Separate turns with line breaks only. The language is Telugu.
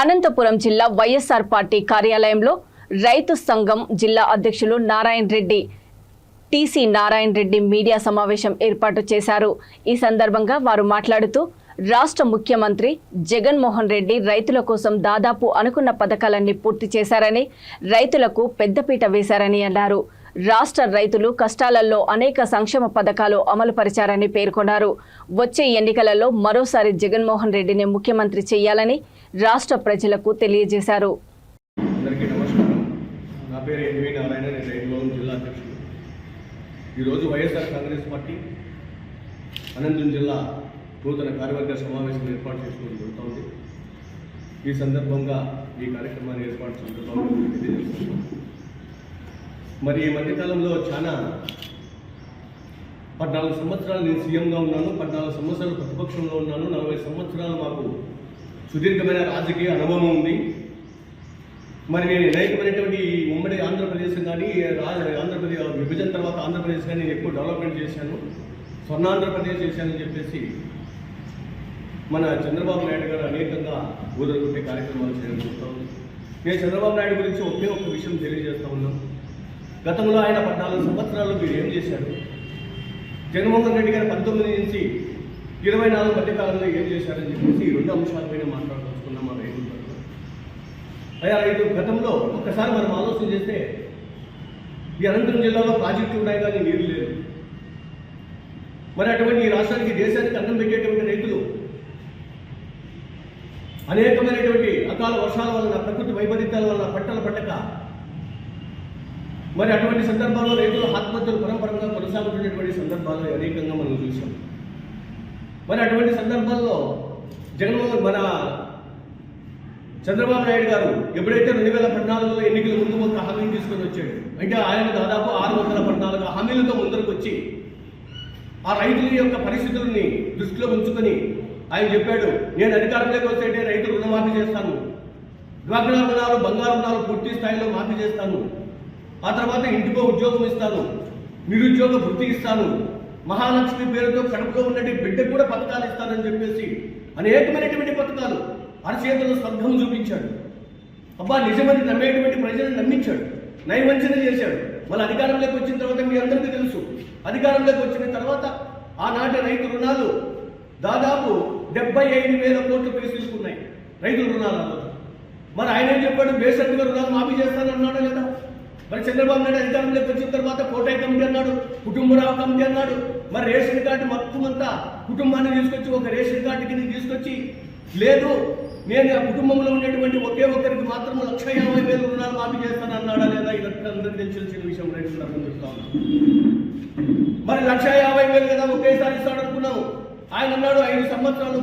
అనంతపురం జిల్లా వైఎస్ఆర్ పార్టీ కార్యాలయంలో రైతు సంఘం జిల్లా అధ్యక్షులు నారాయణ రెడ్డి టీసీ నారాయణ రెడ్డి మీడియా సమావేశం ఏర్పాటు చేశారు. ఈ సందర్భంగా వారు మాట్లాడుతూ రాష్ట్ర ముఖ్యమంత్రి జగన్మోహన్ రెడ్డి రైతుల కోసం దాదాపు అనుకున్న పథకాలన్నీ పూర్తి చేశారని రైతులకు పెద్దపీట వేశారని అన్నారు. రాష్ట్ర రైతులు కష్టాలలో అనేక సంక్షేమ పథకాలు అమలు పరిచారని పేర్కొన్నారు. వచ్చే ఎన్నికలలో మరోసారి జగన్మోహన్ రెడ్డిని ముఖ్యమంత్రి చేయాలని రాష్ట్ర ప్రజలకు తెలియజేశారు.
అందరికీ నమస్కారం. నా పేరు ఎన్వి నారాయణ నేను జిల్లా అధ్యక్షుడు. ఈరోజు వైఎస్ఆర్ కాంగ్రెస్ పార్టీ అనంతం జిల్లా నూతన కార్యవర్గ సమావేశం ఏర్పాటు చేసుకోవడం జరుగుతోంది. ఈ సందర్భంగా ఈ కార్యక్రమాన్ని ఏర్పాటు సందర్భంగా మరి ఈ మధ్యకాలంలో చాలా పద్నాలుగు సంవత్సరాలు నేను సీఎంగా ఉన్నాను పద్నాలుగు సంవత్సరాలు ప్రతిపక్షంలో ఉన్నాను నలభై సంవత్సరాలు మాకు సుదీర్ఘమైన రాజకీయ అనుభవం ఉంది. మరి నేను అనేకమైనటువంటి ఉమ్మడి ఆంధ్రప్రదేశ్ కానీ ఆంధ్రప్రదేశ్ విభజన తర్వాత ఆంధ్రప్రదేశ్ కానీ ఎక్కువ డెవలప్మెంట్ చేశాను. స్వర్ణాంధ్రప్రదేశ్ చేశానని చెప్పేసి మన చంద్రబాబు నాయుడు గారు అనేకంగా ఊదరగొట్టే కార్యక్రమాలు చేయడం జరుగుతుంది నేను చంద్రబాబు నాయుడు గురించి ఒకే ఒక విషయం తెలియజేస్తా ఉన్నాను గతంలో ఆయన పద్నాలుగు సంవత్సరాలు మీరు ఏం చేశారు? జగన్మోహన్ రెడ్డి గారు పంతొమ్మిది నుంచి ఇరవై నాలుగు మధ్య కాలంలో ఏం చేశారని చెప్పేసి ఈ రెండు అంశాలపైన మాట్లాడదలుచుకున్నాం మా రైతు అయ్యా రైతు గతంలో ఒక్కసారి మనం ఆలోచన చేస్తే ఈ అనంతరం జిల్లాలో ప్రాజెక్టులు ఉన్నాయి కానీ నీరు లేదు. మరి అటువంటి ఈ రాష్ట్రానికి దేశానికి అన్నం పెట్టేటువంటి రైతులు అనేకమైనటువంటి అకాల వర్షాల వలన ప్రకృతి వైపరీత్యాల వలన పంటలు పట్టక మరి అటువంటి సందర్భాల్లో రైతులు ఆత్మహత్యలు పరంపరంగా కొనసాగుతున్నటువంటి సందర్భాలు అనేకంగా మనం చూసాం మరి అటువంటి సందర్భాల్లో జగన్మోహన్ మన చంద్రబాబు నాయుడు గారు ఎప్పుడైతే రెండు వేల పద్నాలుగులో ఎన్నికల ముందు ఒక హామీని తీసుకొని వచ్చాడు అంటే ఆయన దాదాపు ఆరు వందల పద్నాలుగు హామీలతో ముందరకు వచ్చి ఆ రైతుల యొక్క పరిస్థితుల్ని దృష్టిలో ఉంచుకొని ఆయన చెప్పాడు నేను అధికారంలోకి వస్తే రైతు రుణమాఫీ చేస్తాను. డ్వాక్రా రుణాలు బంగారు రుణాలు పూర్తి స్థాయిలో మాఫీ చేస్తాను. ఆ తర్వాత ఇంటికో ఉద్యోగం ఇస్తాను. నిరుద్యోగ వృత్తి ఇస్తాను. మహాలక్ష్మి పేరుతో కడుపులో ఉన్న బిడ్డకు కూడా పథకాలు ఇస్తానని చెప్పేసి అనేకమైనటువంటి పథకాలు అరచేతులు స్వర్గం చూపించాడు. అబ్బా నిజమని నమ్మేటువంటి ప్రజలను నమ్మించాడు. నైవంచన చేశాడు. మళ్ళీ అధికారంలోకి వచ్చిన తర్వాత మీ అందరికీ తెలుసు. అధికారంలోకి వచ్చిన తర్వాత ఆనాటి రైతు రుణాలు దాదాపు డెబ్బై ఐదు వేల కోట్ల పేరు తీసుకున్నాయి రైతుల రుణాలు మరి ఆయన ఏం చెప్పాడు? బేసరిగా రుణాలు మాఫీ చేస్తానన్నాడు లేదా? మరి చంద్రబాబు నాయుడు అధికారంలోకి వచ్చిన తర్వాత కోటాయి కమిటీ అన్నాడు కుటుంబరావు కమిటీ అన్నాడు. మరి రేషన్ కార్డు మొత్తం అంతా కుటుంబాన్ని తీసుకొచ్చి ఒక రేషన్ కార్డు కింద తీసుకొచ్చి లేదు నేను ఆ కుటుంబంలో ఉండేటువంటి ఒకే ఒక్కరికి మాత్రం లక్ష యాభై వేలు రుణాలు మాఫీ చేస్తాను అన్నాడా లేదా? ఇదంతా అందరికీ తెలిసిన విషయం రైతులు అర్థం మరి లక్ష యాభై వేలు కదా ఒకేసారి ఇస్తాడు అనుకున్నాము ఆయన అన్నాడు ఐదు సంవత్సరాలు